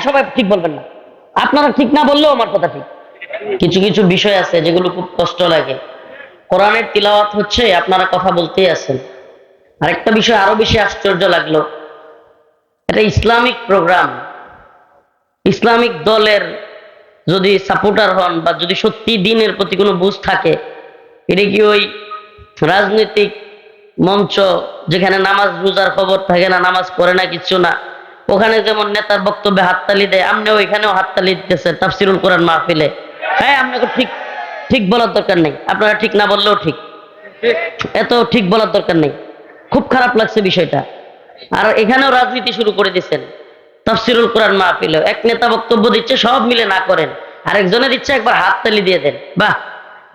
সবাই ঠিক বলবেন না। আপনারা ঠিক না বললেও আমার কথা ঠিক। কিছু কিছু বিষয় আছে যেগুলো খুব কষ্ট লাগে। কোরআনের তিলাওয়াত হচ্ছে, আপনারা কথা বলতেই আছেন। আরেকটা বিষয় আরও বেশি আশ্চর্য লাগল। এটা ইসলামিক প্রোগ্রাম। ইসলামিক দলের যদি সাপোর্টার হন বা যদি সত্যি দিনের প্রতি কোনো বুঝ থাকে, এটা কি ওই রাজনৈতিক মঞ্চ যেখানে নামাজ রোজার খবর থাকে না, নামাজ পড়ে না, কিছু না? ওখানে যেমন নেতার বক্তব্যে হাততালি দেয় আপনিও এখানেও হাততালি দিতেছেন তাফসিরুল কোরআন মাহফিলে। হ্যাঁ আপনাকে ঠিক ঠিক বলার দরকার নেই। আপনারা ঠিক না বললেও ঠিক। এত ঠিক বলার দরকার নেই। খুব খারাপ লাগছে বিষয়টা। আর এখানেও রাজনীতি শুরু করে দিচ্ছেন তফসিরুল কোরআন মাহফিলে। এক নেতা বক্তব্য দিচ্ছে, সব মিলে না করেন। আরেকজনে দিচ্ছে, একবার হাততালি দিয়ে দেন। বাহ!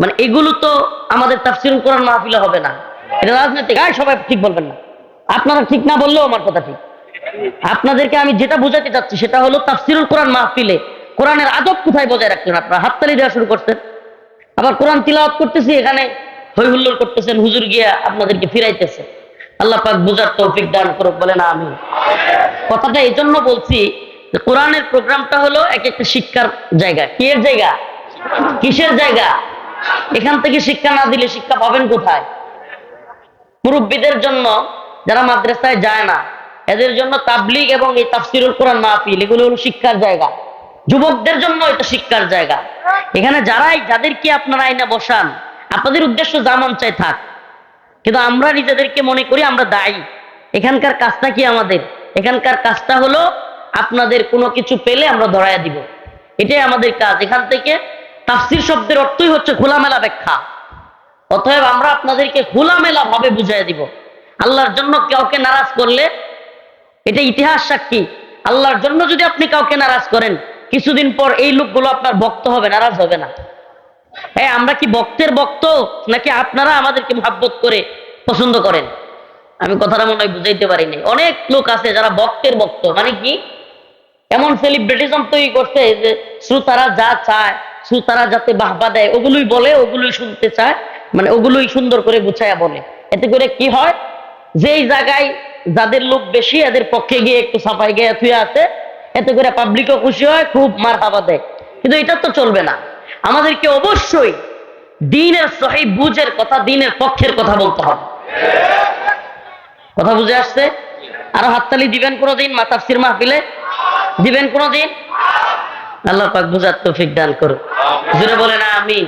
মানে এগুলো তো আমাদের তাফসিরুল কোরআন মাহফিলে হবে না। এটা রাজনীতি গায়ে সবাই ঠিক বলবেন না। আপনারা ঠিক না বললেও আমার কথা ঠিক। আপনাদেরকে আমি যেটা বোঝাতে চাচ্ছি সেটা হলো তাফসিরুল কোরআন মাহফিলে কোরআনের আদব কোথায় বজায় রাখছেন আপনারা? হাততালি দেওয়া শুরু করছেন। আবার কোরআন তিলাওয়াত করতেছি, এখানে হই হুল্লোড় করতেছেন, হুজুর গিয়া আপনাদেরকে ফিরাইতেছে। আল্লাহ পাক বুঝার তৌফিক দান করুক বলে না আমি কথাটা এই জন্য বলছি যে কোরআনের প্রোগ্রামটা হলো এক একটা শিক্ষার জায়গা। কি এর জায়গা? কিসের জায়গা? এখান থেকে শিক্ষা না দিলে শিক্ষা পাবেন কোথায়? মুরব্বীদের জন্য যারা মাদ্রাসায় যায় না এদের জন্য তাবলিগ এবং এই তাফসিরুল কোরআন মাহফিল, এগুলো হলো শিক্ষার জায়গা। যুবকদের জন্য এটা শিক্ষার জায়গা। এখানে যারাই, যাদেরকে আপনারা আইনা বসান, আপনাদের উদ্দেশ্য যেমন চাই থাক। কিন্তু আমরা নিজেদেরকে মনে করি আমরা দায়ী। এখানকার কাজটা কি আমাদের? এখানকার কাজটা হলো আপনাদের কোনো কিছু পেলে আমরা ধরাইয়া দিব। এটাই আমাদের কাজ। এখান থেকে তাফসির শব্দের অর্থই হচ্ছে খোলামেলা ব্যাখ্যা। অতএব আমরা আপনাদেরকে খোলামেলা ভাবে বুঝাই দিব। আল্লাহর জন্য কাউকে নারাজ করলে এটা ইতিহাস সাক্ষী। আল্লাহর জন্য যদি আপনি কাউকে নারাজ করেন, কিছুদিন পর এই লোকগুলো আপনার ভক্ত হবে, নারাজ হবে না। হ্যাঁ আমরা কি ভক্তের ভক্ত, নাকি আপনারা আমাদেরকে মহাব্বত করে পছন্দ করেন? আমি কথাটা মনে হয় বুঝাইতে পারিনি। অনেক লোক আছে যারা ভক্তের ভক্ত মানে কি? এমন সেলিব্রিটিজম তৈরি করছে যে শ্রোতারা যা চায়, শ্রোতারা যাতে বাহবা দেয়, ওগুলোই বলে, ওগুলোই শুনতে চায় মানে ওগুলোই সুন্দর করে গুছায়া বলে। এতে করে কি হয়? যেই জায়গায় যাদের লোক বেশি, এদের পক্ষে গিয়ে একটু সাফাই গিয়ে থুয়ে আছে এতে করে পাবলিকও খুশি হয়, খুব মার হাবা দেয়। কিন্তু এটা তো চলবে না। আমাদেরকে অবশ্যই দিনের সহি বুঝের কথা, দিনের পক্ষের কথা বলতে হবে। কথা বুঝে আসছে? আরও হাততালি দিবেন কোনোদিন মাতাফসির মাহফিলে? দিবেন কোনোদিন? আল্লাহ পাক বুঝার তৌফিক দান করুন জুড়ে বলেন, আমিন।